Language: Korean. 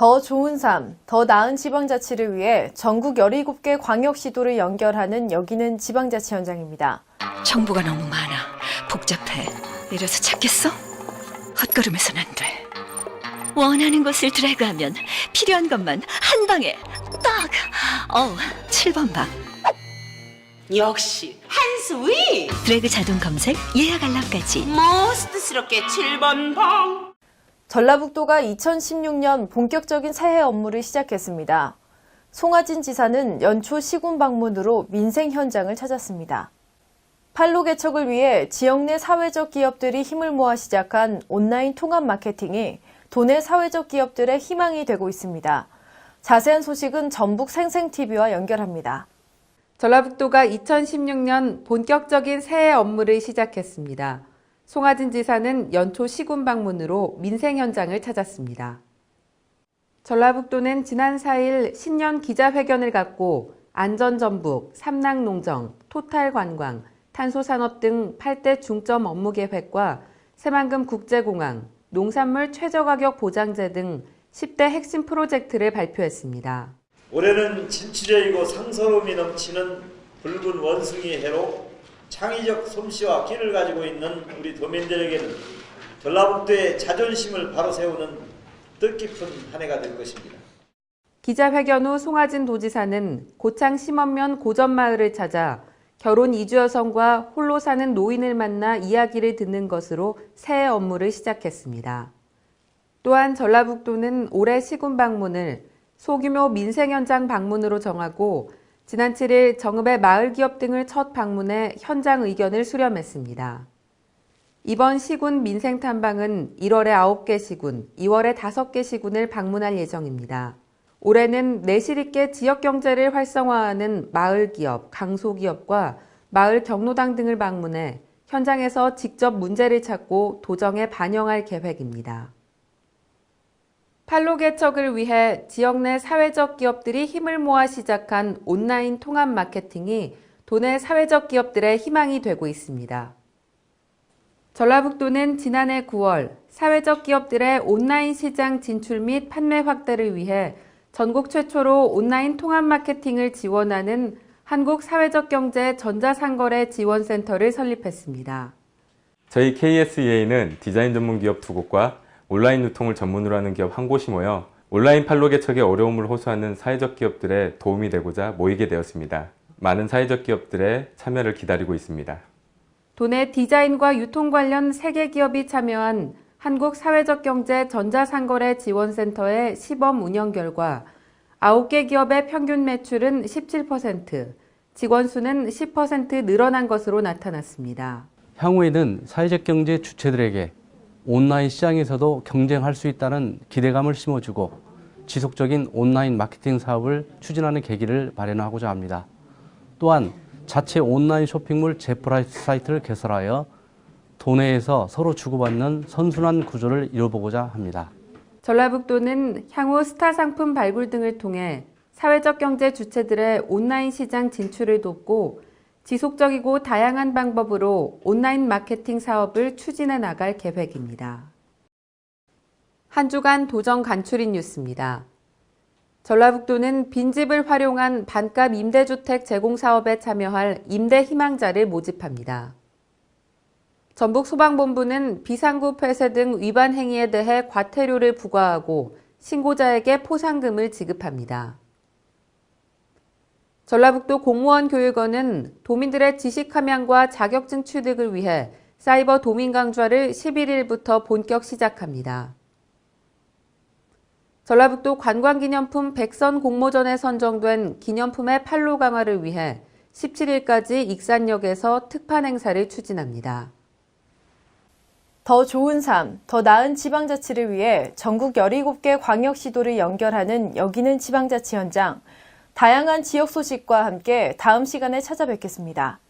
더 좋은 삶, 더 나은 지방자치를 위해 전국 17개 광역시도를 연결하는 여기는 지방자치 현장입니다. 정보가 너무 많아. 복잡해. 이래서 찾겠어? 헛걸음해서는 안 돼. 원하는 것을 드래그하면 필요한 것만 한 방에 딱! 어우, 7번 방. 역시 한스위 드래그 자동 검색, 예약 알람까지. 머스트스럽게 7번 방 전라북도가 2016년 본격적인 새해 업무를 시작했습니다. 송하진 지사는 연초 시군 방문으로 민생 현장을 찾았습니다. 판로 개척을 위해 지역 내 사회적 기업들이 힘을 모아 시작한 온라인 통합 마케팅이 도내 사회적 기업들의 희망이 되고 있습니다. 자세한 소식은 전북 생생TV와 연결합니다. 전라북도가 2016년 본격적인 새해 업무를 시작했습니다. 송하진 지사는 연초 시군 방문으로 민생 현장을 찾았습니다. 전라북도는 지난 4일 신년 기자회견을 갖고 안전전북, 삼랑농정, 토탈관광, 탄소산업 등 8대 중점 업무 계획과 새만금 국제공항, 농산물 최저가격 보장제 등 10대 핵심 프로젝트를 발표했습니다. 올해는 진취적이고 상서로움이 넘치는 붉은 원숭이 해로 창의적 솜씨와 끼를 가지고 있는 우리 도민들에게는 전라북도의 자존심을 바로 세우는 뜻깊은 한 해가 될 것입니다. 기자회견 후 송하진 도지사는 고창 심원면 고전마을을 찾아 결혼 이주 여성과 홀로 사는 노인을 만나 이야기를 듣는 것으로 새해 업무를 시작했습니다. 또한 전라북도는 올해 시군 방문을 소규모 민생 현장 방문으로 정하고 지난 7일 정읍의 마을 기업 등을 첫 방문해 현장 의견을 수렴했습니다. 이번 시군 민생 탐방은 1월에 9개 시군, 2월에 5개 시군을 방문할 예정입니다. 올해는 내실 있게 지역 경제를 활성화하는 마을 기업, 강소 기업과 마을 경로당 등을 방문해 현장에서 직접 문제를 찾고 도정에 반영할 계획입니다. 판로 개척을 위해 지역 내 사회적 기업들이 힘을 모아 시작한 온라인 통합 마케팅이 도내 사회적 기업들의 희망이 되고 있습니다. 전라북도는 지난해 9월 사회적 기업들의 온라인 시장 진출 및 판매 확대를 위해 전국 최초로 온라인 통합 마케팅을 지원하는 한국 사회적 경제 전자상거래 지원센터를 설립했습니다. 저희 KSEA는 디자인 전문 기업 두 곳과 온라인 유통을 전문으로 하는 기업 한 곳이 모여 온라인 판로 개척에 어려움을 호소하는 사회적 기업들의 도움이 되고자 모이게 되었습니다. 많은 사회적 기업들의 참여를 기다리고 있습니다. 도내 디자인과 유통 관련 3개 기업이 참여한 한국 사회적 경제 전자상거래 지원센터의 시범 운영 결과 9개 기업의 평균 매출은 17%, 직원 수는 10% 늘어난 것으로 나타났습니다. 향후에는 사회적 경제 주체들에게 온라인 시장에서도 경쟁할 수 있다는 기대감을 심어주고 지속적인 온라인 마케팅 사업을 추진하는 계기를 마련하고자 합니다. 또한 자체 온라인 쇼핑몰 제프라이스 사이트를 개설하여 도내에서 서로 주고받는 선순환 구조를 이뤄보고자 합니다. 전라북도는 향후 스타 상품 발굴 등을 통해 사회적 경제 주체들의 온라인 시장 진출을 돕고 지속적이고 다양한 방법으로 온라인 마케팅 사업을 추진해 나갈 계획입니다. 한 주간 도정 간추린 뉴스입니다. 전라북도는 빈집을 활용한 반값 임대주택 제공 사업에 참여할 임대 희망자를 모집합니다. 전북 소방본부는 비상구 폐쇄 등 위반 행위에 대해 과태료를 부과하고 신고자에게 포상금을 지급합니다. 전라북도 공무원 교육원은 도민들의 지식 함양과 자격증 취득을 위해 사이버 도민 강좌를 11일부터 본격 시작합니다. 전라북도 관광기념품 백선 공모전에 선정된 기념품의 판로 강화를 위해 17일까지 익산역에서 특판 행사를 추진합니다. 더 좋은 삶, 더 나은 지방자치를 위해 전국 17개 광역시도를 연결하는 여기는 지방자치 현장. 다양한 지역 소식과 함께 다음 시간에 찾아뵙겠습니다.